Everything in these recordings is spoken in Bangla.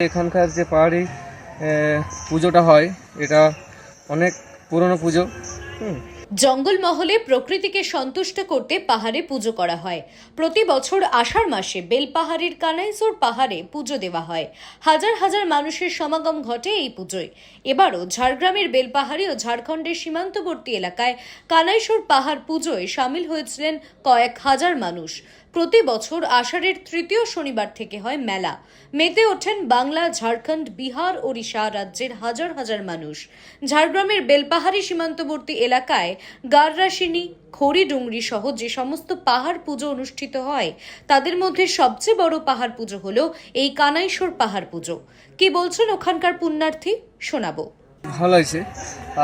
এখানকার যে পাহাড়ি পুজোটা হয় এটা অনেক পুরনো পুজো। হুম। জঙ্গলমহলে প্রকৃতিকে সন্তুষ্ট করতে পাহাড়ে পুজো করা হয়। প্রতি বছর আষাঢ় মাসে বেলপাহাড়ের কানাইসোর পাহাড়ে পুজো দেওয়া হয়। হাজার হাজার মানুষের সমাগম ঘটে এই পুজোয়। এবারও ঝাড়গ্রামের বেলপাহাড়ি ও ঝাড়খণ্ডের সীমান্তবর্তী এলাকায় কানাইসোর পাহাড় পুজোয় সামিল হয়েছিলেন কয়েক হাজার মানুষ। প্রতি বছর আষাঢ়ের তৃতীয় শনিবার থেকে হয় মেলা। মেতে ওঠেন বাংলা, ঝাড়খণ্ড, বিহার, ওড়িশা রাজ্যের হাজার হাজার মানুষ। ঝাড়গ্রামের বেলপাহাড়ি সীমান্তবর্তী এলাকায় গাররাসিনী খড়িডুংরি সহ যে সমস্ত পাহাড় পুজো অনুষ্ঠিত হয়, তাদের মধ্যে সবচেয়ে বড় পাহাড় পুজো হলো এই কানাইশোর পাহাড় পুজো। কি বলছেন ওখানকার পুণ্যার্থী? শোনাবো। ভালো হয়েছে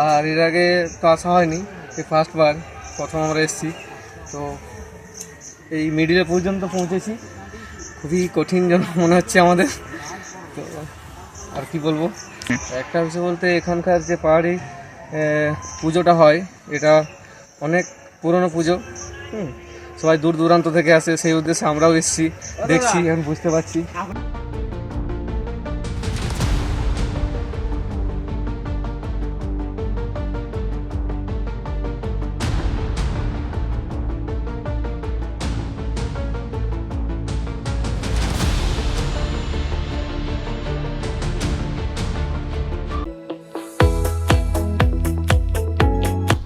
আর এর আগে তো আসা হয়নি, এই ফার্স্টবার প্রথম আমরা এসেছি। তো এই মিডিলে পর্যন্ত পৌঁছেছি। খুবই কঠিন যেন মনে হচ্ছে আমাদের। তো আর কি বলব? একটা বিষয় বলতে এখানকার যে পাহাড়ি পুজোটা হয়। এটা অনেক পুরনো পুজো। হুম সবাই দূর দূরান্ত থেকে আসে সেই উদ্দেশ্যে আমরাও এসেছি দেখছি এখন বুঝতে পারছি।